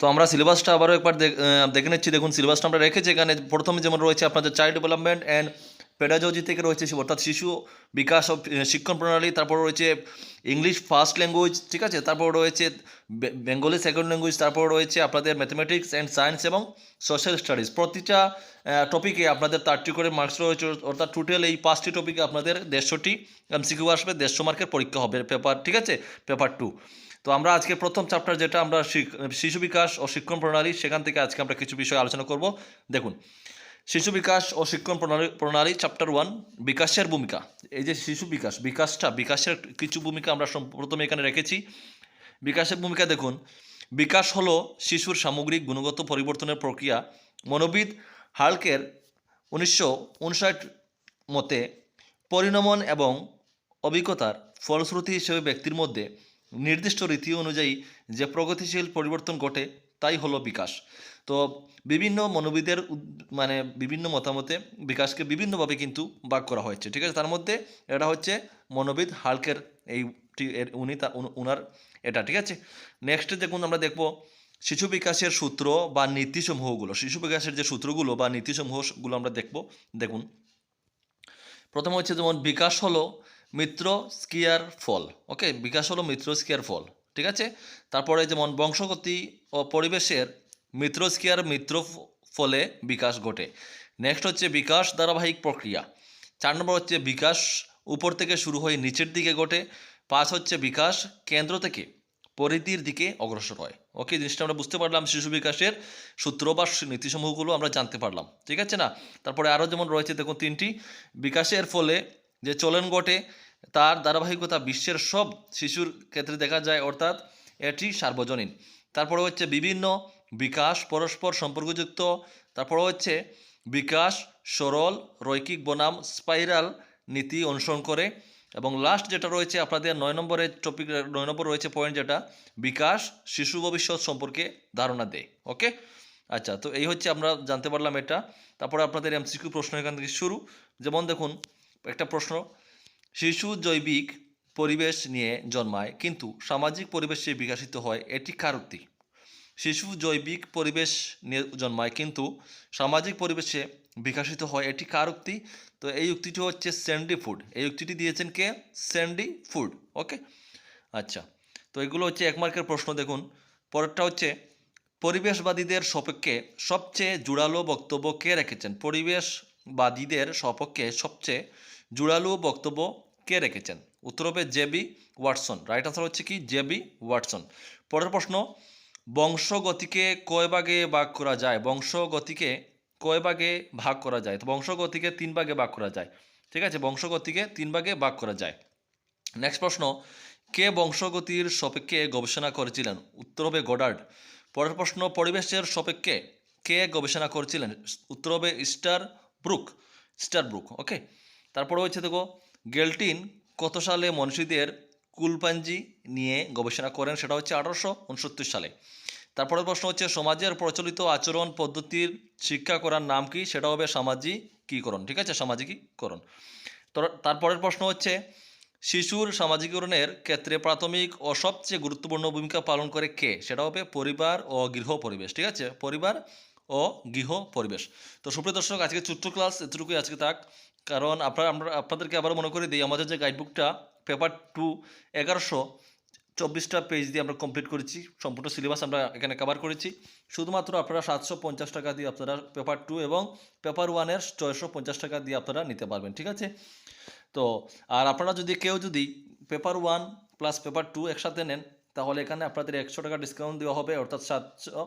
তো আমরা সিলেবাসটা আবারও একবার দেখ- নিচ্ছি। দেখুন সিলেবাসটা আমরা রেখেছি। এখানে প্রথমে যেমন রয়েছে আপনাদের চাইল্ড ডেভেলপমেন্ট অ্যান্ড পেডাজজি থেকে রয়েছে অর্থাৎ শিশু বিকাশ শিক্ষণ প্রণালী, তারপর রয়েছে ইংলিশ ফার্স্ট ল্যাঙ্গুয়েজ ঠিক আছে? তারপর রয়েছে বেঙ্গলি সেকেন্ড ল্যাঙ্গুয়েজ তারপর রয়েছে আপনাদের ম্যাথমেটিক্স অ্যান্ড সায়েন্স এবং সোশ্যাল স্টাডিজ প্রতিটা টপিকে আপনাদের তারটি করে মার্কস রয়েছে, অর্থাৎ টোটাল এই পাঁচটি টপিকে আপনাদের দেড়শোটি এমসিকিউ আসবে, দেড়শো মার্কের পরীক্ষা হবে পেপার ঠিক আছে? পেপার টু তো আমরা আজকে প্রথম চ্যাপ্টার যেটা আমরা শিশু বিকাশ ও শিক্ষণ প্রণালী, সেখান থেকে আজকে আমরা কিছু বিষয় আলোচনা করব। দেখুন শিশু বিকাশ ও শিক্ষণ প্রণালী প্রণালী চ্যাপ্টার ওয়ান বিকাশের ভূমিকা। এই যে শিশু বিকাশ, বিকাশটা, বিকাশের কিছু ভূমিকা আমরা প্রথমে এখানে রেখেছি। বিকাশের ভূমিকা দেখুন, বিকাশ হলো শিশুর সামগ্রিক গুণগত পরিবর্তনের প্রক্রিয়া। মনোবিদ হালকের উনিশশো মতে পরিণমন এবং অভিজ্ঞতার ফলশ্রুতি হিসেবে ব্যক্তির মধ্যে নির্দিষ্ট রীতি অনুযায়ী যে প্রগতিশীল পরিবর্তন ঘটে, তাই হলো বিকাশ। তো বিভিন্ন মনোবিদের মানে বিভিন্ন মতামতে বিকাশকে বিভিন্নভাবে কিন্তু ভাগ করা হয়েছে, ঠিক আছে? তার মধ্যে এটা হচ্ছে মনোবিদ হালকের এই উনি তা, উন- উনার এটা, ঠিক আছে? নেক্সট দেখুন আমরা দেখব শিশু বিকাশের সূত্র বা নীতিসমূহগুলো। শিশু বিকাশের যে সূত্রগুলো বা নীতিসমূহগুলো আমরা দেখব, দেখুন। প্রথম হচ্ছে যেমন বিকাশ হলো মিত্র স্কিয়ার ফল, ওকে? বিকাশ হলো মিত্র স্কিয়ার ফল, ঠিক আছে? তারপরে যেমন বংশগতি ও পরিবেশের মিত্র স্কিয়ার মিত্র ফলে বিকাশ ঘটে। নেক্সট হচ্ছে বিকাশ ধারাবাহিক প্রক্রিয়া। চার নম্বর হচ্ছে বিকাশ উপর থেকে শুরু হয়ে নিচের দিকে ঘটে। পাঁচ হচ্ছে বিকাশ কেন্দ্র থেকে পরিধির দিকে অগ্রসর হয়। ওকে জিনিসটা আমরা বুঝতে পারলাম শিশু বিকাশের সূত্র বা নীতিসমূহগুলো আমরা জানতে পারলাম। ঠিক আছে না? তারপরে আরও যেমন রয়েছে, দেখুন তিনটি। বিকাশের ফলে যে চলন ঘটে, তার ধারাবাহিকতা বিশ্বের সব শিশুর ক্ষেত্রে দেখা যায়, অর্থাৎ এটি সার্বজনীন। তারপরে হচ্ছে বিভিন্ন বিকাশ পরস্পর সম্পর্কযুক্ত। তারপর হচ্ছে বিকাশ, সরল, রৈখিক বনাম স্পাইরাল নীতি অনুসরণ করে। এবং লাস্ট যেটা রয়েছে আপনাদের নয় নম্বরের টপিক নয় নম্বর রয়েছে পয়েন্ট যেটা, বিকাশ শিশু ভবিষ্যৎ সম্পর্কে ধারণা দেয়। ওকে আচ্ছা তো এই হচ্ছে আমরা জানতে পারলাম এটা। তারপরে আপনাদের এমসিকিউ প্রশ্ন এখান থেকে শুরু। যেমন দেখুন, একটা প্রশ্ন, শিশু জৈবিক পরিবেশ নিয়ে জন্মায়, কিন্তু সামাজিক পরিবেশে বিকশিত হয়, এটি কার শিশু জৈবিক পরিবেশ নিয়ে জন্মায়, কিন্তু সামাজিক পরিবেশে বিকাশিত হয় এটি কার উক্তি? তো এই উক্তিটি হচ্ছে স্যান্ডি ফুড। এই উক্তিটি দিয়েছেন কে? Sandy food. ওকে? আচ্ছা। তো এগুলো হচ্ছে এক মার্কের প্রশ্ন, দেখুন। পরেরটা হচ্ছে, পরিবেশবাদীদের সপক্ষে সবচেয়ে জোরালো বক্তব্য কে রেখেছেন? পরিবেশবাদীদের সপক্ষে সবচেয়ে জোরালো বক্তব্য কে রেখেছেন? উত্তর হবে জেবি ওয়াটসন। রাইট আনসার হচ্ছে কি? J B Watson. পরের প্রশ্ন বংশগতিকে কয় ভাগে ভাগ করা যায়? বংশগতিকে কয় ভাগে ভাগ করা যায়? তো বংশগতিকে তিন ভাগে ভাগ করা যায়। ঠিক আছে? বংশগতিকে তিন ভাগে ভাগ করা যায়। নেক্সট প্রশ্ন, কে বংশগতির সপক্ষে গবেষণা করেছিলেন? উত্তর হবে গোডার্ড। পরের প্রশ্ন, পরিবেশের সপক্ষে কে গবেষণা করেছিলেন? উত্তর হবে star Brooke. Star Brooke okay তারপরে হচ্ছে দেখো, গেলটিন কত সালে মনীষীদের কুলপাঞ্জি নিয়ে গবেষণা করেন, সেটা হচ্ছে আঠারোশো উনসত্তর সালে। তারপরের প্রশ্ন হচ্ছে, সমাজের প্রচলিত আচরণ পদ্ধতির শিক্ষা করার নাম কি? সেটা হবে সামাজিকীকরণ, ঠিক আছে? সামাজিকীকরণ। তারপরের প্রশ্ন হচ্ছে, শিশুর সামাজিকীকরণের ক্ষেত্রে প্রাথমিক ও সবচেয়ে গুরুত্বপূর্ণ ভূমিকা পালন করে কে? সেটা হবে পরিবার ও গৃহ পরিবেশ, ঠিক আছে? পরিবার ও গৃহ পরিবেশ। তো সুপ্রিয় দর্শক আজকে ছোট্ট ক্লাস এতটুকুই আজকে থাক। কারণ আপনারা, আমরা, আপনাদেরকে আবার মনে করে দিই, আমাদের যে গাইডবুকটা পেপার টু, এগারোশো চব্বিশটা পেজ দিয়ে আমরা কমপ্লিট করেছি। সম্পূর্ণ সিলেবাস আমরা এখানে কভার করেছি। শুধুমাত্র আপনারা সাতশো পঞ্চাশ টাকা দিয়ে আপনারা পেপার টু এবং পেপার ওয়ানের ছয়শো পঞ্চাশ টাকা দিয়ে আপনারা নিতে পারবেন, ঠিক আছে? তো, আর আপনারা যদি কেউ যদি paper one plus paper two একসাথে নেন, তাহলে এখানে আপনাদের একশো টাকা ডিসকাউন্ট দেওয়া হবে, অর্থাৎ সাতশো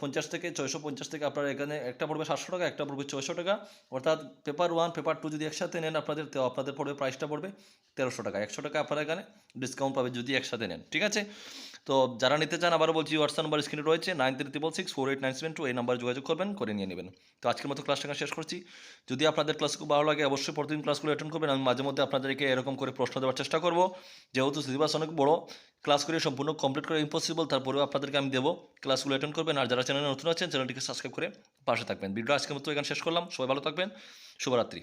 পঞ্চাশ থেকে ছয়শো পঞ্চাশ থেকে আপনার এখানে একটা পড়বে সাতশো টাকা, একটা পড়বে ছয়শো টাকা। অর্থাৎ পেপার ওয়ান পেপার টু যদি একসাথে নেন আপনাদের, তো আপনাদের পড়বে প্রাইসটা পড়বে তেরোশো টাকা। একশো টাকা আপনারা এখানে ডিসকাউন্ট পাবে যদি একসাথে নেন, ঠিক আছে? তো যারা নিতে চান, আবারও বলছি হোয়াটসঅ্যাপ নাম্বার স্ক্রিনে রয়েছে nine three triple six four eight nine seven two এই নাম্বারে যোগাযোগ করবেন, করে নিয়ে নেবেন। তো আজকের মতো ক্লাসটা শেষ করছি। যদি আপনাদের ক্লাস খুব ভালো লাগে, অবশ্যই প্রতিদিন ক্লাসগুলো অ্যাটেন্ড করবেন। আমি মাঝে মধ্যে আপনাদেরকে এরকম করে প্রশ্ন দেওয়ার চেষ্টা করব। যেহেতু সিলেবাস অনেক বড় ক্লাস করে সম্পূর্ণ কমপ্লিট করা ইম্পসিবল তারপরেও আপনাদেরকে আমি দেবো ক্লাসগুলো অ্যাটেন্ড করবেন। আর যারা চ্যানেলে নতুন আছেন চ্যানেলটিকে সাবস্ক্রাইব করে পাশে থাকবেন। ভিডিও আজকের মতো এখানে শেষ করলাম। সবাই ভালো থাকবেন। শুভরাত্রি।